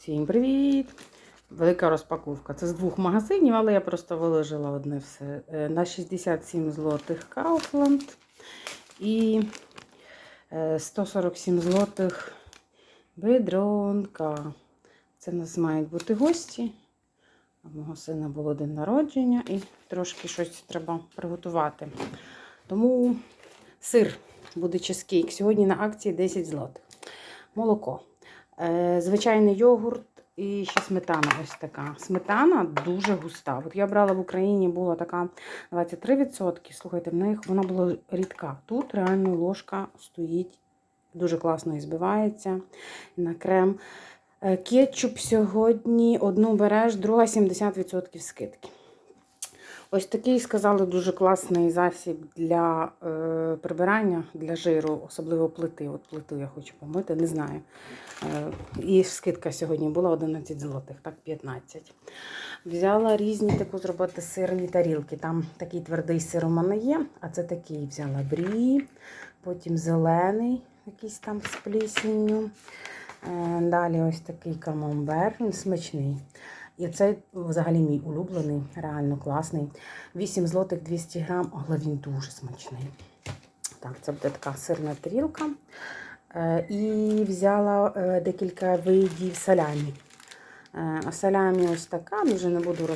Всім привіт! Велика розпаковка. Це з двох магазинів, але я просто виложила одне все. Е, На 67 злотих Kaufland і е, 147 злотих бедронка. Це в нас мають бути гості. У мого сина було день народження і трошки щось треба приготувати. Тому сир буде чизкейк. Сьогодні на акції 10 злотих. Молоко. Е, звичайний йогурт і ще сметана ось така. Сметана дуже густа. От я брала в Україні, була така 23%. Слухайте, в них вона була рідка. Тут реально ложка стоїть, дуже класно і збивається на крем. Е, Кетчуп сьогодні одну береш, друга 70% скидки. Ось такий, сказали, дуже класний засіб для е, прибирання, для жиру, особливо плити. От плиту я хочу помити, не знаю. Е, і скидка сьогодні була 11 злотих, так 15. Взяла різні таку зробити сирні тарілки. Там такий твердий сир у мене є, а це такий взяла брі, потім зелений, якийсь там з плісненню. Е, Далі ось такий камамбер, він смачний. І цей взагалі мій улюблений, реально класний. 8 злотих 200 грам, але він дуже смачний. Так, це буде така сирна тарілка. Е, І взяла е, декілька видів салямі. Е, салямі ось така, вже не буду.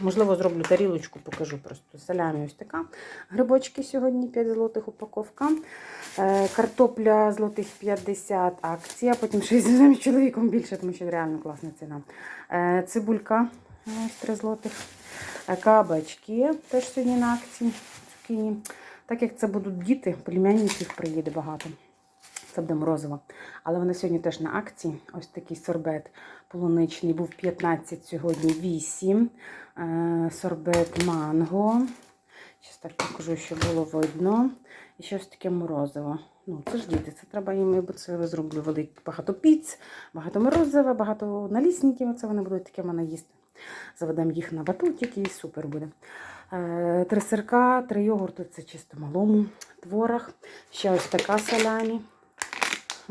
Можливо, зроблю тарілочку, покажу просто. Салямі ось така. Грибочки сьогодні 5 злотих упаковка. Е, Картопля злотих 50 акція, потім ще з чоловіком більше, тому що реально класна ціна. Е, Цибулька е, ось 3 злотих. Е, Кабачки теж сьогодні на акції. Цукіні. Так як це будуть діти, племянників приїде багато. Це буде. Але вони сьогодні теж на акції. Ось такий сорбет полуничний був 15, сьогодні 8. Е, Сорбет манго. Щас так покажу, щоб було видно. І щось таке морозиво. Ну, це ж діти, це треба їм, бо це зроблю велик, багато піц, багато морозива, багато налісників. Оце вони будуть таке в мене їсти. Заведемо їх на батутики і супер буде. Е, Три сирка, три йогурти, це чисто малому. Творог. Ще ось така салямі.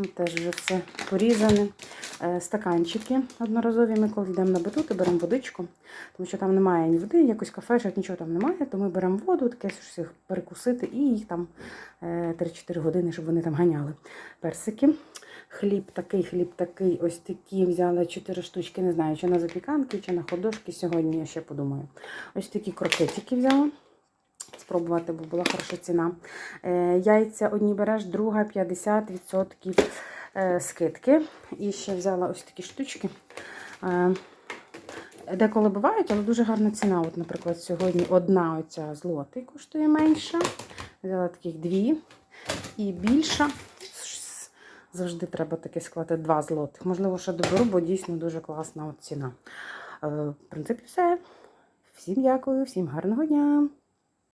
Теж вже все порізане. Е, Стаканчики одноразові. Ми коли йдемо на батути, беремо водичку, тому що там немає ні води, якось кафешок, нічого там немає, то ми беремо воду, таке їх перекусити і їх там е, 3-4 години, щоб вони там ганяли. Персики. Хліб такий, хліб такий, ось такі взяла 4 штучки. Не знаю, чи на запіканки, чи на ходошки. Сьогодні я ще подумаю. Ось такі крокетики взяла. Спробувати, бо була хороша ціна. Е, яйця одні береш, друга 50% е, скидки. І ще взяла ось такі штучки. Е, деколи бувають, але дуже гарна ціна. От, наприклад, сьогодні одна оця злотий коштує менша. Взяла таких дві. І більша. Завжди треба таке склати 2 злотих. Можливо, ще доберу, бо дійсно дуже класна от ціна. В принципі, все. Всім дякую, всім гарного дня!